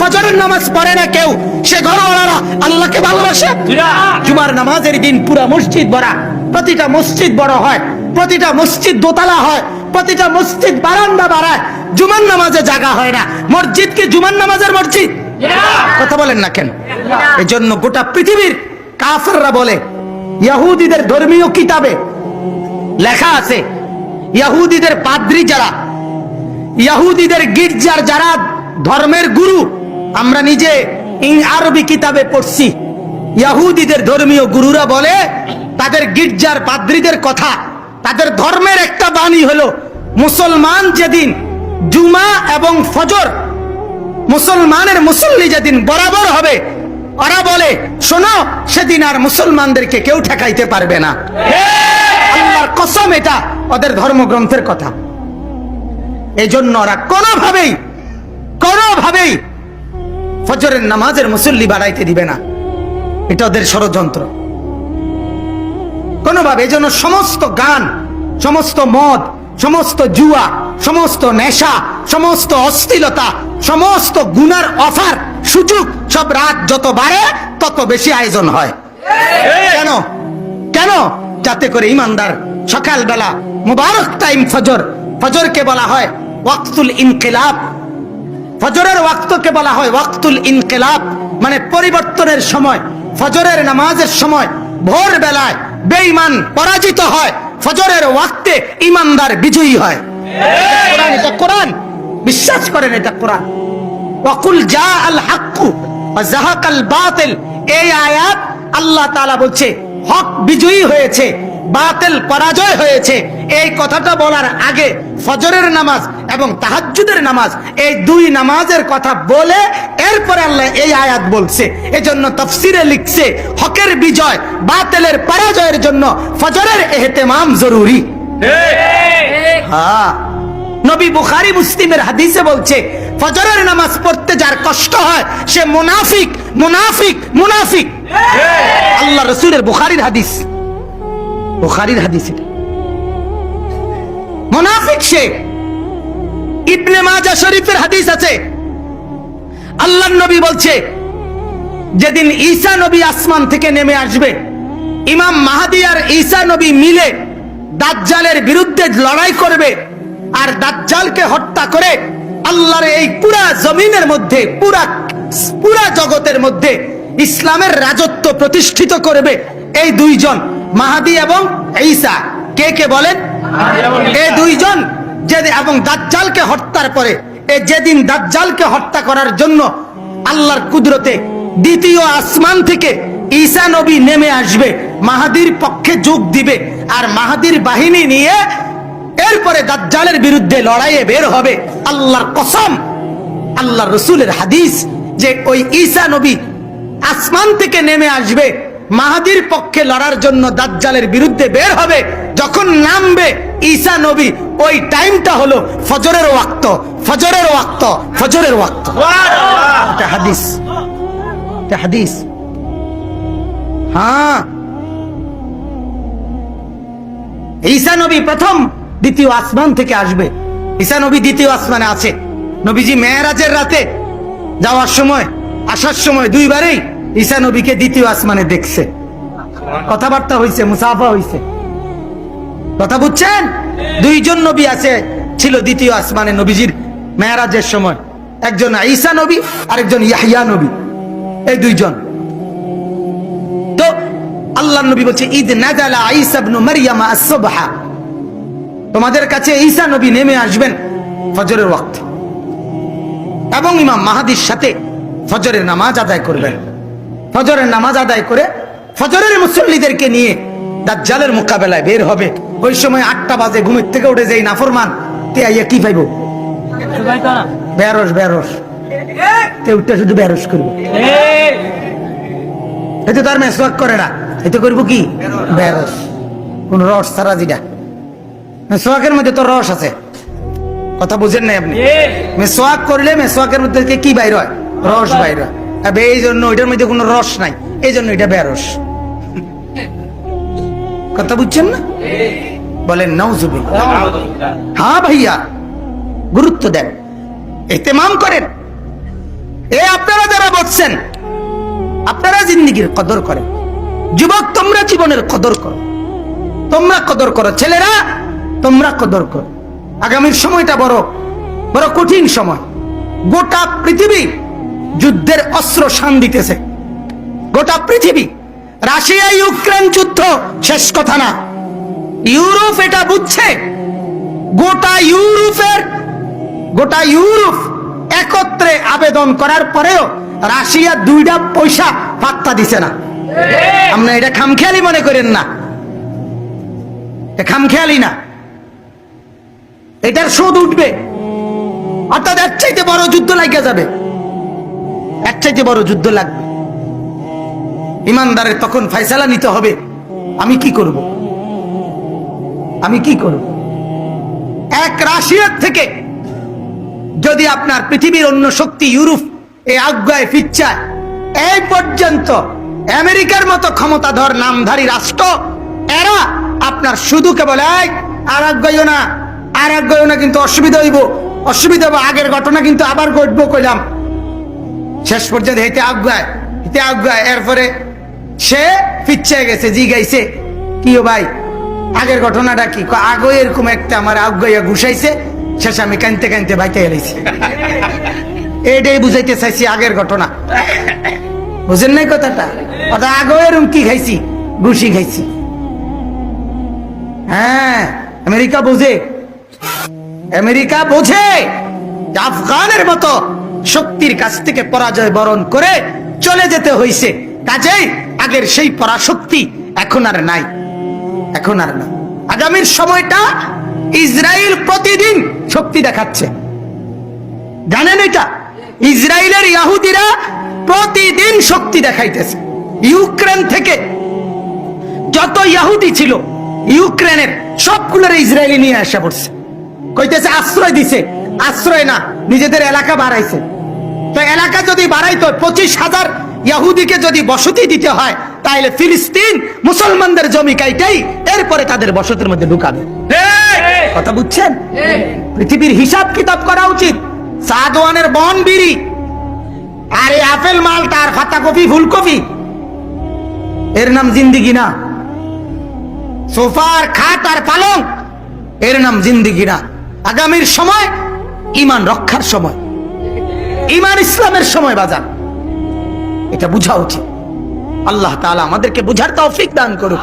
ফজরের নামাজ পড়ে না কেউ সে ঘরওয়ালারা আল্লাহকে ভালোবাসে। জুমার নামাজের দিন পুরা মসজিদ ভরা প্রতিটা মসজিদ বড় হয় প্রতিটা মসজিদ দোতলা হয় প্রতিটা মসজিদ বারান্দা বাড়ায় জুমার নামাজে জায়গা হয় না। মসজিদ কি জুমার নামাজের মসজিদ? কথা বলেন না কেন? এজন্য গোটা পৃথিবীর কাফেররা বলে ইহুদিদের ধর্মীয় কিতাবে লেখা আছে ইহুদিদের পাদ্রী যারা ইহুদিদের গির্জার যারা ধর্মের গুরু আমরা নিজে আরবি কিতাবে পড়ছি। ইহুদিদের ধর্মীয় গুরুরা বলে, তাদের গির্জার পাদ্রীদের কথা, তাদের ধর্মের একটা বাণী হলো, মুসলমান যেদিন জুমা এবং ফজর, মুসলমানের মুসল্লি যেদিন বরাবর হবে, ওরা বলে, শোনো, সেদিন আর মুসলমানদেরকে কেউ ঠেকাইতে পারবে না। আল্লাহর কসম এটা ওদের ধর্মগ্রন্থের কথা। এই জন্য ওরা কোনোভাবেই ফজরের নামাজের মুসল্লি বাড়াইতে দিবে না। এটা ওদের ষড়যন্ত্র। কোনোভাবে এই জন্য সমস্ত গান, সমস্ত মদ, সমস্ত জুয়া, সমস্ত নেশা, সমস্ত অস্থিলতা সমস্ত গুনার অফার, সুযোগ সব রাত যত বাড়ে, তত বেশি আয়োজন হয়। কেন? কেন? যাতে করে ইমানদার সকালবেলা মুবারক টাইম ফজর, ফজরকে বলা হয় ওয়াক্তুল ইনকিলাব ফজরের ওয়াক্তকে বলা হয় ওয়াক্তুল ইনকিলাব মানে পরিবর্তনের সময়। ফজরের নামাজের সময় ভোর বেলায় বেঈমান পরাজিত হয়। ফজরের ওয়াক্তে ইমানদার বিজয়ী হয়। কোরআন, এটা কোরআন। বিশ্বাস করেন এটা কোরআন। ওয়াকুল জা আল হাক্কু জাহাকাল বাতিল। এই আয়াত আল্লাহ তাআলা বলছে হক বিজয়ী হয়েছে বাতিল পরাজয় হয়েছে। এই কথাটা বলার আগে ফজরের নামাজ এবং তাহাজ্জুদের নামাজ এই দুই নামাজের কথা বলে এরপরে আল্লাহ এই আয়াত বলছে। এজন্য তফসিরে লিখছে হকের বিজয় বাতিলের পরাজয়ের জন্য ফজরের এহতেমাম জরুরি। হ্যাঁ। নবী বুখারী মুসলিমের হাদিসে বলছে ফজরের নামাজ পড়তে যার কষ্ট হয় সে মুনাফিক মুনাফিক মুনাফিক। আল্লাহ রসুলের বুখারীর হাদিস বুখারীর হাদিস। এটা মুনাফিক সে। ইবনে মাজা শরীফের হাদিস আছে। আল্লাহ নবী বলছে, যেদিন ঈসা নবী আসমান থেকে নেমে আসবে, ইমাম মাহাদি আর ঈসা নবী মিলে দাজ্জালের বিরুদ্ধে লড়াই করবে আর দাজ্জালকে হত্যা করে আল্লাহর এই পুরা জমিনের মধ্যে, পুরা পুরা জগতের মধ্যে ইসলামের রাজত্ব প্রতিষ্ঠিত করবে এই দুইজন, মাহাদি এবং ঈসা। কে কে বলেন? এই দুইজন এবং দাজ্জালকে হত্যার পরে, এ যেদিন দাজ্জালকে হত্যা করার জন্য আল্লাহর কুদরতে দ্বিতীয় আসমান থেকে নবী নেমে আসবে, মাহাদির পক্ষে যোগ দিবে আর মাহাদির বাহিনী নিয়ে এরপরে দাজ্জালের বিরুদ্ধে লড়াইয়ে বের হবে। আল্লাহর কসম আল্লাহ রসুলের হাদিস যে ওই ঈসা নবী আসমান থেকে নেমে আসবে, মাহাদির পক্ষে লড়ার জন্য দাজ্জালের বিরুদ্ধে বের হবে। যখন নামবে ঈসা নবী, ওই টাইমটা হলো ফজরের ওয়াক্ত ফজরের ওয়াক্ত ফজরের ওয়াক্ত। হাদিস। হাদিস। হ্যাঁ। ঈসা নবী প্রথম দ্বিতীয় আসমান থেকে আসবে। ঈসা নবী দ্বিতীয় আসমানে আছে। নবীজি মেয়েরাজের রাতে যাওয়ার সময়, আসার সময় দুইবারেই ঈসা নবীকে দ্বিতীয় আসমানে দেখছে। কথাবার্তা হইছে, মুসাফা হইছে। কথা বুঝছেন? দুইজন নবী আছে, ছিল দ্বিতীয় আসমানে নবীজির মেয়েরাজের সময়। একজন ঈসা নবী, আরেকজন ইয়াহিয়া নবী। এই দুইজন। তো আল্লাহ নবী বলছে ঈদ নাজালা আইসা ইবনু মারইয়ামা আস-সুবহা। তোমাদের কাছে ঈসা নবী নেমে আসবেন ফজরের ওয়াক্ত। এবং ইমাম মাহাদির সাথে ফজরের নামাজ আদায় করবেন। ফজরের নামাজ আদায় করে ফজরের মুসল্লিদেরকে নিয়ে দাজ্জালের মোকাবেলায় বের হবে। ওই সময় আটটা বাজে, ঘুমের থেকে উঠে যাই নাফরমান তে আইয়া কি পাইব? বেরস বেরস তে উঠতে শুধু বেরস করবে। এতে তার মেসওয়াক করে না। এতে করব কি? বেরস কোন রস ছাড়া যেটা মেসওয়াকের মধ্যে তো রস আছে। কথা বুঝেন নাই আপনি? মেসওয়াক করলে মেসওয়াকের মধ্যে কি বাইর হয়? রস বাইর হয়। এই জন্য ওইটার মধ্যে কোনো রস নাই। এই জন্য এটা বেরস কথা বুঝছেন না? বলেন নওজুবিল হ্যাঁ ভাইয়া গুরুত্ব দেন। এতেমাম করেন। এ করছেন আপনারা জিন্দিগির কদর করেন। যুবক তোমরা জীবনের কদর করো। তোমরা কদর করো। ছেলেরা তোমরা কদর করো। আগামীর সময়টা বড় বড় কঠিন সময়। গোটা পৃথিবী যুদ্ধের অস্ত্র শান দিতেছে। গোটা পৃথিবী রাশিয়া ইউক্রেন যুদ্ধ শেষ কথা না। ইউরোপ এটা বুঝছে? গোটা ইউরোপের, গোটা ইউরোপ একত্রে আবেদন করার পরেও রাশিয়া দুইটা পয়সা পাত্তা দিছে না। আমরা এটা খামখেয়ালি মনে করেন না। খামখেয়ালি না। এটার শোধ উঠবে। অর্থাৎ এর চাইতে বড় যুদ্ধ লাগিয়ে যাবে। এর চাইতে বড় যুদ্ধ লাগবে। ইমানদারের তখন ফয়সালা নিতে হবে। আমি কি করব? আমি কি করব? এক রাশিয়ার থেকে যদি আপনার পৃথিবীর অন্য শক্তি ইউরোপ এই আজ্ঞায় ফিচ্ছায় এই পর্যন্ত আমেরিকার মতো ক্ষমতাধর নামধারী রাষ্ট্র, এরা আপনার শুধু কেবল এই, আর আজ্ঞাইও না, আর আজ্ঞাইও না কিন্তু অসুবিধা হইব অসুবিধা হইব, আগের ঘটনা কিন্তু আবার ঘটবো কইলাম। শেষ পর্যন্ত হেতে আজ্ঞায় হেতে আজ্ঞায় এরপরে সে পিচ্ছে গেছে, জি গাইছে। কি ও ভাই আগের ঘটনাটা কি? আগে এরকম একটা আমার আজ্ঞাইয়া ঘুষাইছে, শেষ আমি কানতে কানতে বাইতে এলাইছি এইটাই বুঝাইতে চাইছি আগের ঘটনা। বুঝেন নাই কথাটা? কথা আগে এরকম কি খাইছি? ঘুষি খাইছি। হ্যাঁ আমেরিকা বোঝে। আমেরিকা বোঝে আফগানের মতো শক্তির কাছ থেকে পরাজয় বরণ করে চলে যেতে হইছে। কাজেই আগের সেই পরাশক্তি এখন আর নাই। এখন আর না। আগামীর সময়টা ইসরায়েল প্রতিদিন শক্তি দেখাচ্ছে। জানেন এটা? ইসরায়েলের ইয়াহুদিরা প্রতিদিন শক্তি দেখাইতেছে। ইউক্রেন থেকে যত ইয়াহুদি ছিল, ইউক্রেনের সবগুলোর ইসরায়েলি নিয়ে আসা পড়ছে। কইতেছে, আশ্রয় দিছে। আশ্রয় না, নিজেদের এলাকা বাড়াইছে। তো এলাকা যদি বাড়াইতো, পঁচিশ হাজার ইয়াহুদিকে যদি বসতি দিতে হয় তাহলে ফিলিস্তিন মুসলমানদের জমি কাইটাই এরপরে তাদের বসতির মধ্যে ঢুকাবে। কথা বুঝছেন? পৃথিবীর হিসাব কিতাব করা উচিত। সাদওয়ানের বন বিড়ি। আর এই আপেল মালটা আর ফাতা কপি ফুলকপি এর নাম জিন্দিগি না। সোফার খাট আর পালং এর নাম জিন্দিগি না। আগামীর সময় ইমান রক্ষার সময়। ইমান ইসলামের সময় বাজার এটা বুঝা উচিত। আল্লাহ তাআলা আমাদেরকে বুঝার তৌফিক দান করুক।